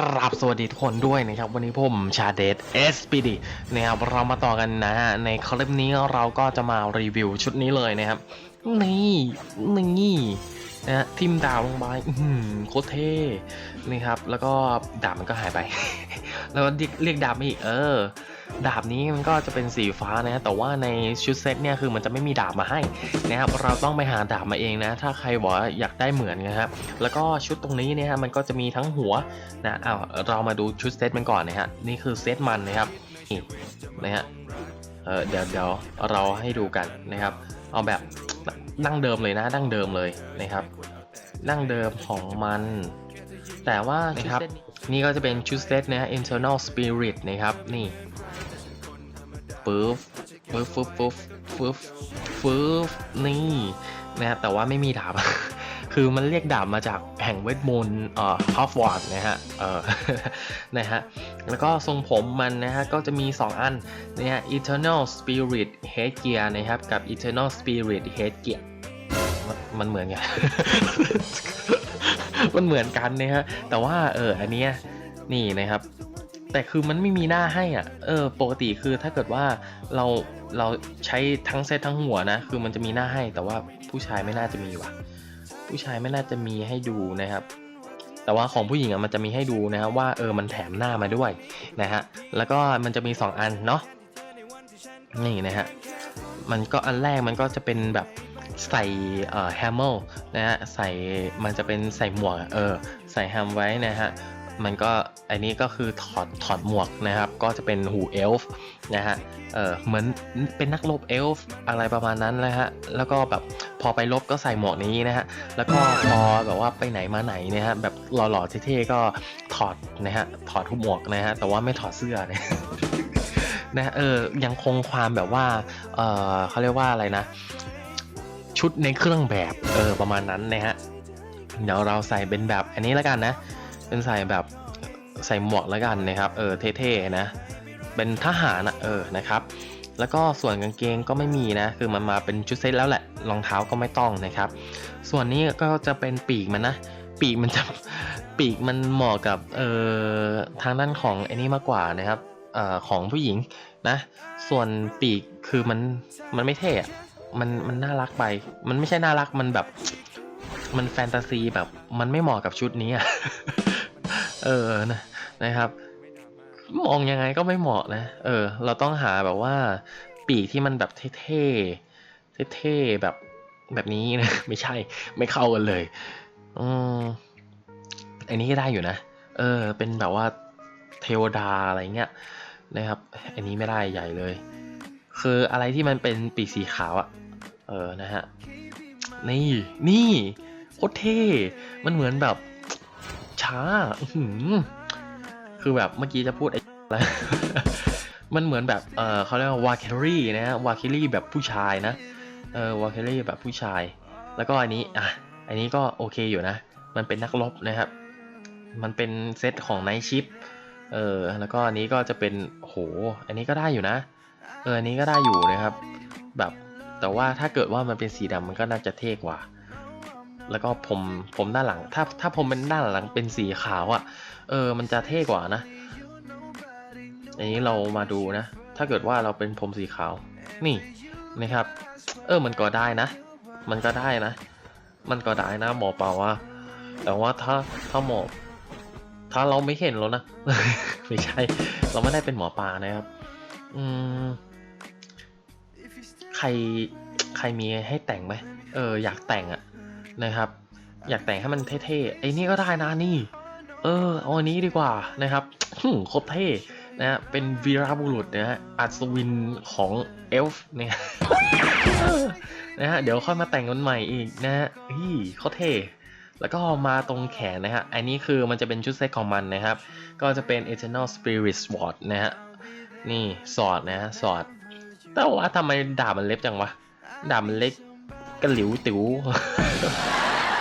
ครับสวัสดีทุกคนด้วยนะครับ วันนี้ผมชาเดส SPD นะครับเรามาต่อกันนะฮะในคลิปนี้เราก็จะมารีวิวชุดนี้เลยนะครับ นี่นี่นะฮะทิมดาวลงไปอื้อหือโคตรเท่นี่ครับ แล้วก็ดาบมันก็หายไป แล้วก็เรียกดาบมาอีกเออ ดาบนี้มันก็จะเป็นสีฟ้านะแต่ว่าในชุดเซตเนี่ยคือมันจะไม่มีดาบมาให้นะครับเราต้องไปหาดาบมาเองนะ ถ้าใครบอกว่าอยากได้เหมือนนะครับแล้วก็ชุดตรงนี้เนี่ยฮะมันก็จะมีทั้งหัวนะเอาเรามาดูชุดเซตมันก่อนนะฮะนี่คือเซตมันนะครับนี่นะฮะเออเดี๋ยวเดี๋ยวเราให้ดูกันนะครับ เอาแบบดั้งเดิมเลยนะดั้งเดิมเลยนะครับดั้งเดิมของมัน แต่ว่านะครับนี่ก็จะเป็นชุดเซตนะฮะ internal spirit นะครับนี่ ปึ๊บปึ๊บปึ๊บปึ๊บปึ๊บปึ๊บนี่นะแต่ว่าไม่มีดาบ คือมันเรียกดาบมาจากแห่งเวทมนต์เอ่อฮอฟวอร์ดนะฮะเออนะฮะแล้วก็ทรงผมมันนะฮะก็จะมี 2 อันนะฮะ Eternal Spirit Headgear นะครับ กับ Eternal Spirit Headgear มันมันเหมือนกันมันเหมือนกันนะฮะแต่ว่าเอออันเนี้ยนี่นะครับ แต่คือมันไม่มีหน้าให้อะ เออ ปกติคือถ้าเกิดว่าเราเราใช้ทั้งเซตทั้งหัวนะ คือมันจะมีหน้าให้ แต่ว่าผู้ชายไม่น่าจะมีว่ะ ผู้ชายไม่น่าจะมีให้ดูนะครับ แต่ว่าของผู้หญิงอะมันจะมีให้ดูนะครับว่าเออมันแถมหน้ามาด้วยนะฮะ แล้วก็มันจะมี 2 อันเนาะ นี่นะฮะ มันก็อันแรกมันก็จะเป็นแบบใส่เอ่อแฮมเมลนะฮะ ใส่มันจะเป็นใส่หมวกเออ ใส่แฮมไว้นะฮะ มันก็อันนี้ก็คือถอดถอดหมวกนะครับ ก็จะเป็นหูเอลฟ์นะฮะเออเหมือนเป็นนักรบเอลฟ์อะไรประมาณนั้นนะฮะแล้วก็แบบพอไปรบก็ใส่หมวกนี้นะฮะแล้วก็พอแบบว่าไปไหนมาไหนนะฮะแบบหล่อๆเท่ๆก็ถอดนะฮะถอดทุกหมวกนะฮะแต่ว่าไม่ถอดเสื้อนะนะฮะเออยังคงความแบบว่าเออเขาเรียกว่าอะไรนะ ชุดในเครื่องแบบเออประมาณนั้นนะฮะเดี๋ยวเราใส่เป็นแบบอันนี้แล้วกันนะ เป็นใส่แบบใส่หมวกแล้วกันนะครับเออเท่ๆนะเป็นทหารนะเออนะครับแล้วก็ส่วนกางเกงก็ไม่มีนะ คือมันมาเป็นชุดเซตแล้วแหละรองเท้าก็ไม่ต้องนะครับ ส่วนนี้ก็จะเป็นปีกมันนะ ปีกมันจะปีกมันเหมาะกับเอ่อทางด้านของไอ้นี่มากกว่านะครับเอ่อของผู้หญิงนะ ส่วนปีกคือมันมันไม่เท่อะมันมันน่ารักไป มันไม่ใช่น่ารักมันแบบ มันแฟนตาซีแบบมันไม่เหมาะกับชุดนี้อะ เออนะนะครับ มองยังไงก็ไม่เหมาะนะ เออ เราต้องหาแบบว่า ปีกที่มันแบบเท่ๆเท่ๆแบบแบบนี้นะ ไม่ใช่ไม่เข้ากันเลย อืมอันนี้ก็ได้อยู่นะ เออ เป็นแบบว่าเทวดาอะไรเงี้ยนะครับ อันนี้ไม่ได้ใหญ่เลย คืออะไรที่มันเป็นปีกสีขาวอะเออ นะฮะ นี่ นี่โคตรเท่ มันเหมือนแบบ ช้าคือแบบเมื่อกี้จะพูดไอ้แล้วมันเหมือนแบบ เออเขาเรียกว่าวาเครี่นะฮะวาเครี่แบบผู้ชายนะ เออวาเครี่แบบผู้ชาย แล้วก็อันนี้ อะ อันนี้ก็โอเคอยู่นะ มันเป็นนักรบนะครับ มันเป็นเซตของไนชิป เออ แล้วก็อันนี้ก็จะเป็น โห อันนี้ก็ได้อยู่นะ เออ อันนี้ก็ได้อยู่นะครับ แบบ แต่ว่าถ้าเกิดว่ามันเป็นสีดำมันก็น่าจะเท่กว่า แล้วก็ผมผมด้านหลัง ถ้าถ้าผมเป็นด้านหลังเป็นสีขาวอะ่ะ เออ มันจะเท่กว่านะอันนี้เรามาดูนะ ถ้าเกิดว่าเราเป็นผมสีขาว นี่นะครับ เออ มันก็ได้นะ มันก็ได้นะ มันก็ได้นะ หมอเปล่าว่า แต่ว่าถ้าถ้าหมอถ้าเราไม่เห็นแล้วนะ ไม่ใช่ เราไม่ได้เป็นหมอปลานะครับ อืม ใคร ใครมีให้แต่งไหม เออ อยากแต่งอะ นะครับ อยากแต่งให้มันเท่ๆไอ้นี่ก็ได้นะนี่ เออเอาอันนี้ดีกว่านะครับโคตรเท่นะฮะเป็นวีรบุรุษนะฮะอัศวินของเอลฟ์เนี่ยนะฮะเดี๋ยวค่อยมาแต่งกันใหม่อีกนะฮะฮี่โคตรเท่แล้วก็มาตรงแขนนะฮะ อันนี้คือมันจะเป็นชุดเซ็ตของมันนะครับ ก็จะเป็น Eternal Spirit Sword นะฮะ นี่สอดนะฮะสอด แต่ว่าทำไมดาบมันเล็กจังวะ ดาบมันเล็กกระหลิวติ๋ว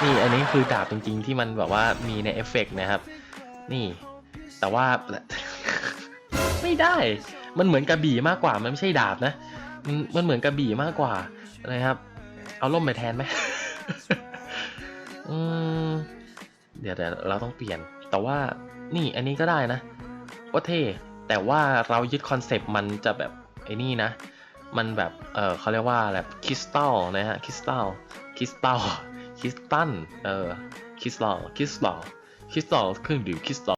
นี่อันนี้คือดาบจริงๆ ที่มันแบบว่ามีในเอฟเฟกต์นะครับ นี่ แต่ว่า ไม่ได้ มันเหมือนกระบี่มากกว่า มันไม่ใช่ดาบนะมันมันเหมือนกระบี่มากกว่านะครับ เอาล่มไปแทนไหมอืมเดี๋ยวเดี๋ยวเราต้องเปลี่ยน แต่ว่านี่อันนี้ก็ได้นะก็เท่แต่ว่าเรายึดคอนเซปต์มันจะแบบไอ้นี่นะ มันแบบ เออเขาเรียกว่าแบบคริสตัลนะฮะ คริสตัล คริสตัล คริสตัลเออคริสตัลคริสตัลคริสตัลเครื่องดื่มคริสตัล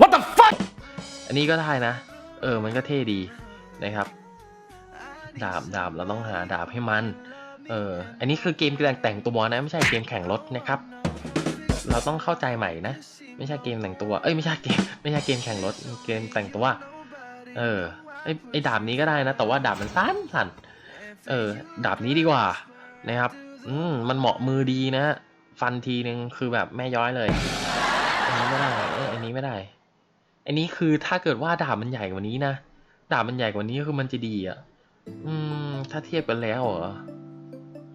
What the fuck อันนี้ก็ได้นะ เออ มันก็เท่ดีนะครับ ดาบดาบเราต้องหาดาบให้มัน เออ อันนี้คือเกมแต่งแต่งตัวนะ ไม่ใช่เกมแข่งรถนะครับ เราต้องเข้าใจใหม่นะ ไม่ใช่เกมแต่งตัว เอ้ย ไม่ใช่เกม ไม่ใช่เกมแข่งรถ เกมแต่งตัว เออ ไอไอดาบนี้ก็ได้นะ แต่ว่าดาบมันสั้นสั้นเออ ดาบนี้ดีกว่า นะครับ อืมมันเหมาะมือดีนะฟันทีนึงคือแบบแม่ย้อยเลย อันนี้ไม่ได้เอ้ยอันนี้ไม่ได้ อันนี้คือถ้าเกิดว่าดาบมันใหญ่กว่านี้นะ ดาบมันใหญ่กว่านี้คือมันจะดีอะ อืม ถ้าเทียบกันแล้วเหรอ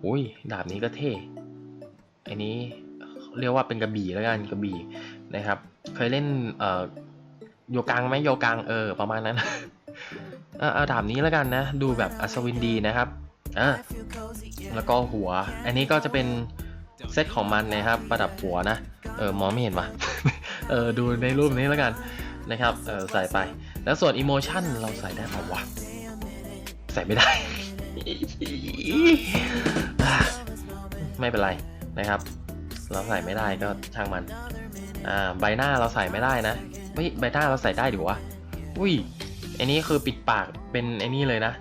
อุ้ย ดาบนี้ก็เท่ อันนี้เรียกว่าเป็นกระบี่แล้วกันกระบี่นะครับ เคยเล่น เอ่อ โยกังไหมโยกังเออ ประมาณนั้น เออเอาดาบนี้แล้วกันนะ ดูแบบอัศวินดีนะครับ อะ แล้วก็หัว อันนี้ก็จะเป็นเซตของมันนะครับ ประดับหัวนะ เออมองไม่เห็นวะเออดูในรูปนี้แล้วกันนะครับ เออใส่ไป แล้วส่วนอิโมชันเราใส่ได้เปล่าวะ ใส่ไม่ได้ ไม่เป็นไรนะครับ เราใส่ไม่ได้ก็ช่างมัน อ่า ใบหน้าเราใส่ไม่ได้นะเฮ้ยใบหน้าเราใส่ได้ดิวะ อุ้ยอันนี้คือปิดปากเป็นไอ้นี่เลยนะ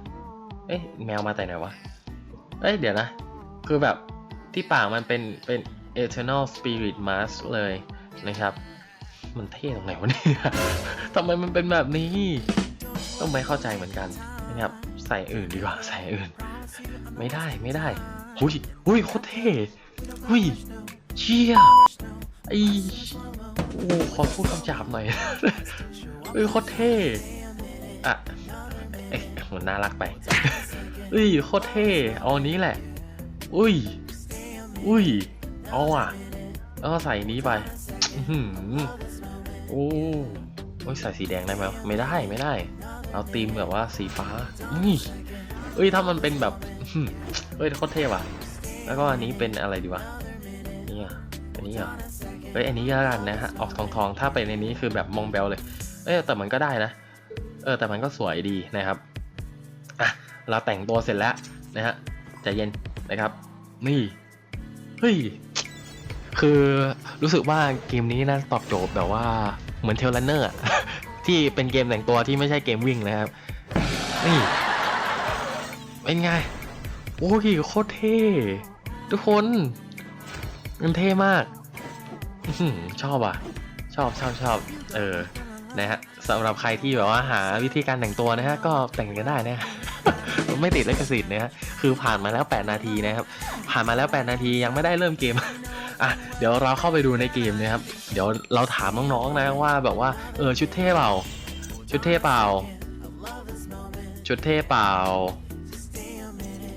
เอ๊ะแมวมาแต่ไหนวะ เอ้ยเดี๋ยวนะ คือแบบที่ปากมันเป็นเป็น eternal spirit mask เลยนะครับ มันเท่ตรงไหนวะเนี่ยทำไมมันเป็นแบบนี้ ต้องไม่เข้าใจเหมือนกันนะครับ ใส่อื่นดีกว่าใส่อื่น ไม่ได้ไม่ได้หุยหุยโคตรเท่หุยเชี่ยไอโอ้ขอพูดคำหยาบหน่อยเอ้ยโคตรเท่อะเอ๊ะมันน่ารักไป อุ้ยโคตรเท่เอาอันนี้แหละ อุ้ย อุ้ย เอาอะ แล้วก็ใส่นี้ไปอื้อหือโอ้โอ้ยใส่สีแดงได้ไหมไม่ได้ไม่ได้ เอาธีมแบบว่าสีฟ้านี่เอ้ยถ้ามันเป็นแบบเอ้ยโคตรเท่ว่ะแล้วก็อันนี้เป็นอะไรดีวะนี่อะอันนี้เหรอะเอ้ยอันนี้ก็แล้วกันนะฮะออกทองทองถ้าเป็นในนี้คือแบบมองเบลเลย เอ้ยแต่มันก็ได้นะ เออแต่มันก็สวยดีนะครับ เราแต่งตัวเสร็จแล้วนะฮะใจเย็นนะครับ นี่เฮ้ยคือรู้สึกว่าเกมนี้นะตอบโจทย์แบบว่าเหมือนเทเลนเนอร์ที่เป็นเกมแต่งตัวที่ไม่ใช่เกมวิ่งนะครับ นี่ เป็นไง โอ้ยโคตรเท่ทุกคนมันเท่มากชอบอะ ชอบชอบชอบเออนะฮะสำหรับใครที่แบบว่าหาวิธีการแต่งตัวนะฮะ ก็แต่งกันได้นะ ไม่ติดลิขสิทธิ์นะฮะคือผ่านมาแล้ว 8 นาทีนะครับ ผ่านมาแล้ว 8 นาทียังไม่ได้เริ่มเกม อะ เดี๋ยวเราเข้าไปดูในเกมนะครับ เดี๋ยวเราถามน้องๆนะว่าแบบว่า เออชุดเท่เปล่า ชุดเท่เปล่า ชุดเท่เปล่า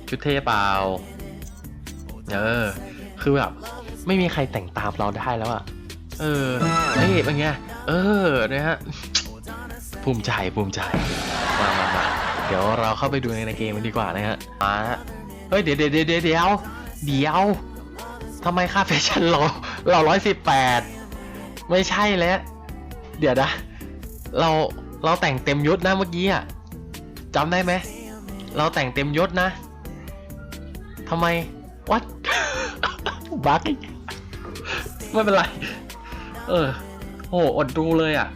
ชุดเท่เปล่า เออ คือแบบไม่มีใครแต่งตามเราได้แล้วอะเออเฮ้ยเป็นไง เออ นะฮะ ภูมิใจ ภูมิใจ เดี๋ยวเราเข้าไปดูในเกมกันดีกว่านะฮะมาเฮ้ยเดี๋ยวเดี๋ยวเดี๋ยวเดี๋ยวเดี๋ยวทำไมค่าแฟชั่นเราเราร้อยสิบแปดไม่ใช่แล้ว เดี๋ยวนะ เราเราแต่งเต็มยศนะเมื่อกี้อะจำได้ไหมเราแต่งเต็มยศนะทำไมวัดบักไม่เป็นไร เออโหอดดูเลยอะ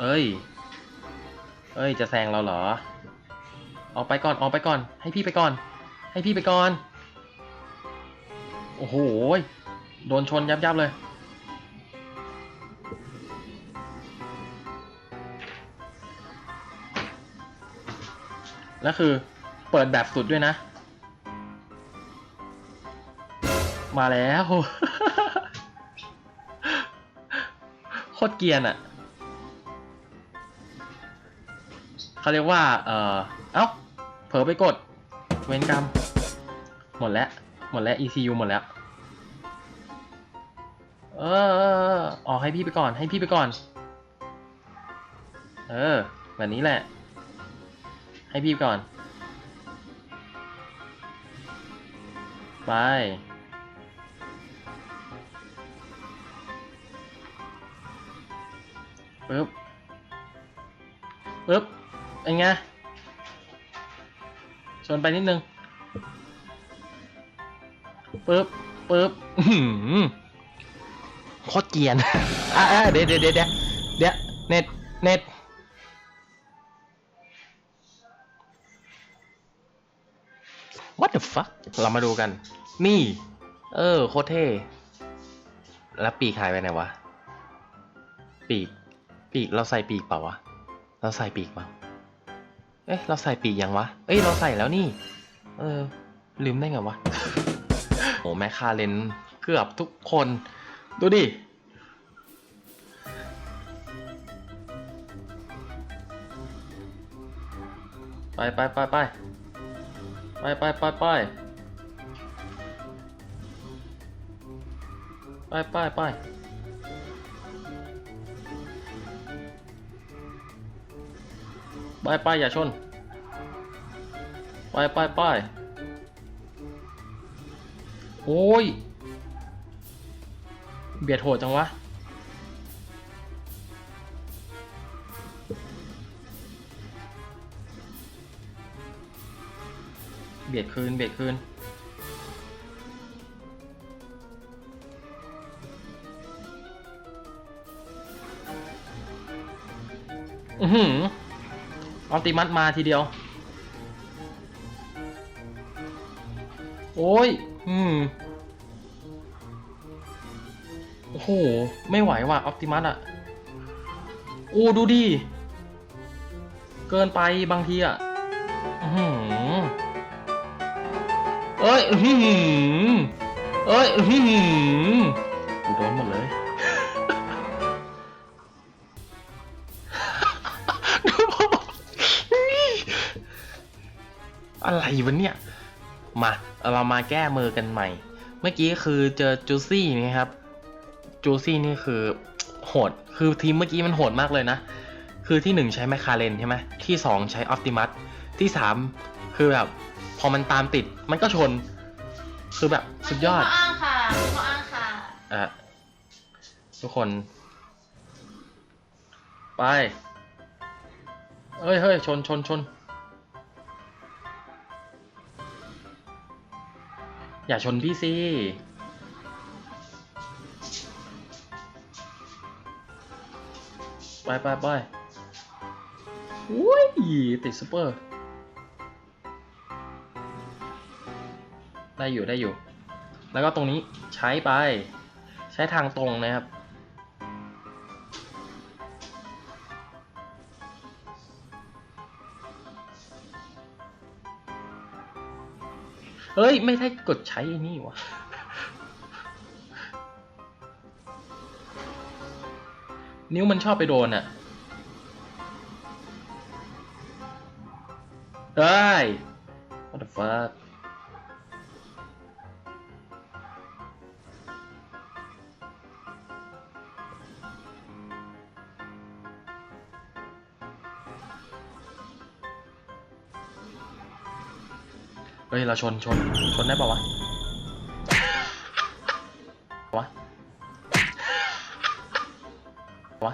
เอ้ย เอ้ย จะแซงเราเหรอ ออกไปก่อน ออกไปก่อน ให้พี่ไปก่อน ให้พี่ไปก่อน โอ้โห โดนชนยับยับเลย แล้วคือ เปิดแบบสุดด้วยนะ มาแล้ว โคตรเกียนอะ่ะ เขาเรียกว่า เออเอ้า เผลอไปกด เวนกรรม หมดแล้ว หมดแล้ว ECU หมดแล้ว เออออกให้พี่ไปก่อน ให้พี่ไปก่อน เออ แบบนี้แหละ ให้พี่ก่อน ไปปึ๊บปึ๊บ เป็นไงชนไปนิดนึงปึ๊บปึ๊บโคตรเกียนอะเดี๋ยวเดี๋ยวเดี๋ยวเดี๋ยวเน็ตเน็ต What the fuck เรามาดูกัน นี่ เออ โคตรเท่ แล้วปีกหายไปไหนวะ ปีก ปีก เราใส่ปีกเปล่าวะ เราใส่ปีกเปล่า เอ๊ะเราใส่ปีกยังวะ เอ้ยเราใส่แล้วนี่ เออ ลืมได้ไงวะโอ้แม่คาเลนเกือบทุกคน ดูดิ ไปไปไปไปไปไปไปไปไปไปไป ไปไปอย่าชนไปไปไปโอ้ย เบียดโหดจังวะ เบียดคืน เบียดคืนอือหือ ออปติมัสมาทีเดียว โอ้ย อืม โอ้โห ไม่ไหวว่ะออปติมัสอะ โอ้ ดูดิ เกินไปบางทีอะอือหือเอ้ยอื้อหือเอ้ยอืมกูโดนหมดเลย อะไรวะเนี่ย มาเรามาแก้มือกันใหม่ เมื่อกี้คือเจอจูซี่นะครับ จูซี่นี่คือโหด คือทีมเมื่อกี้มันโหดมากเลยนะ คือที่หนึ่งใช้แมคคาเรนใช่ไหมที่สองใช้ออ t ติมัสที่สามคือแบบพอมันตามติดมันก็ชน คือแบบสุดยอดข้ออ้างค่ะข้ออ้างค่ะ อะ ทุกคน ไปเอ้ยเฮ้ยชนชนชน อย่าชนพี่สิไปไปไปอุ้ยติดซูเปอร์ ได้อยู่ได้อยู่ แล้วก็ตรงนี้ใช้ไป ใช้ทางตรงนะครับ เฮ้ย ไม่ได้กดใช้ไอ้นี่วะนิ้วมันชอบไปโดนอะเฮ้ย what the fuck ฮ้ย เราชนชน ชนได้ป่าวะวะวะ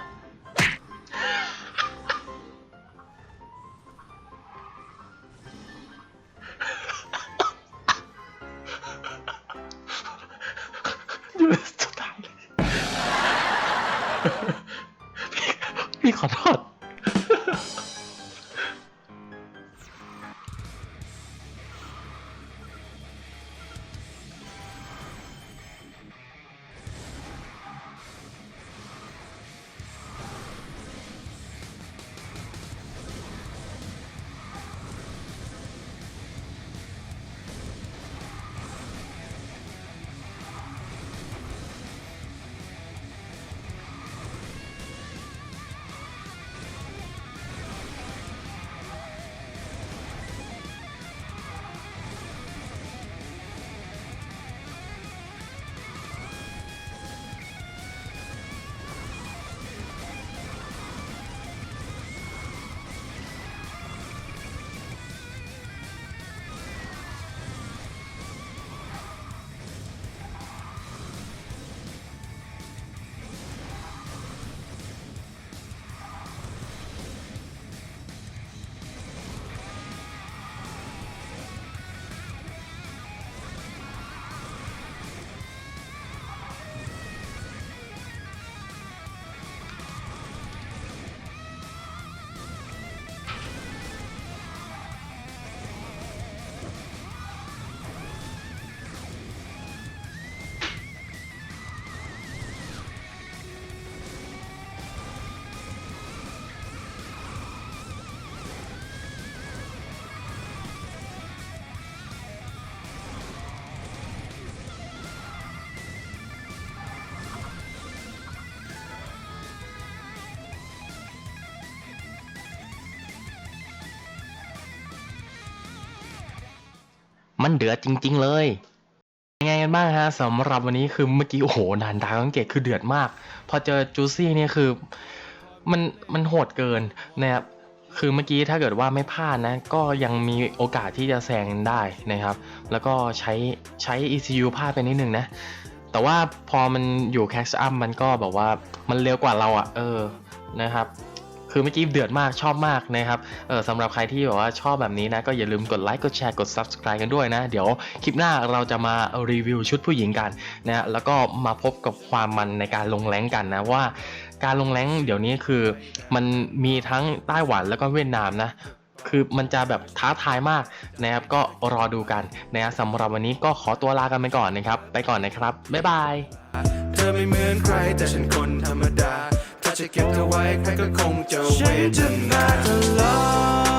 มันเดือดจริง ๆ เลยยังไงกันบ้างฮะสำหรับวันนี้คือเมื่อกี้โอ้โหนานดากังเกตคือเดือดมาก พอเจอจูซี่เนี่ยคือมันมันโหดเกินนะครับคือเมื่อกี้ถ้าเกิดว่าไม่พลาดนะก็ยังมีโอกาสที่จะแซงได้นะครับ แล้วก็ใช้ใช้ ECU พลาดไปนิดนึงนะ แต่ว่าพอมันอยู่แคสอัพมันก็แบบว่ามันเร็วกว่าเราอะ่ะ เออนะครับ คือเมื่อกี้เดือดมากชอบมากนะครับเออสำหรับใครที่แบบว่าชอบแบบนี้นะ ก็อย่าลืมกดไลค์กดแชร์กด Subscribe กันด้วยนะ เดี๋ยวคลิปหน้าเราจะมารีวิวชุดผู้หญิงกันนะแล้วก็มาพบกับความมันในการลงแรงกันนะว่า การลงแรงเดี๋ยวนี้คือมันมีทั้งไต้หวันแล้วก็เวียดนามนะคือมันจะแบบท้าทายมากนะครับก็รอดูกันนะสำหรับวันนี้ก็ขอตัวลากันไปก่อนนะครับ ไปก่อนนะครับ บ๊ายบาย เธอไม่เหมือนใครแต่ฉันคนธรรมดา จะเก็บเธอไว้ใครก็คงจะเวทนาตลอด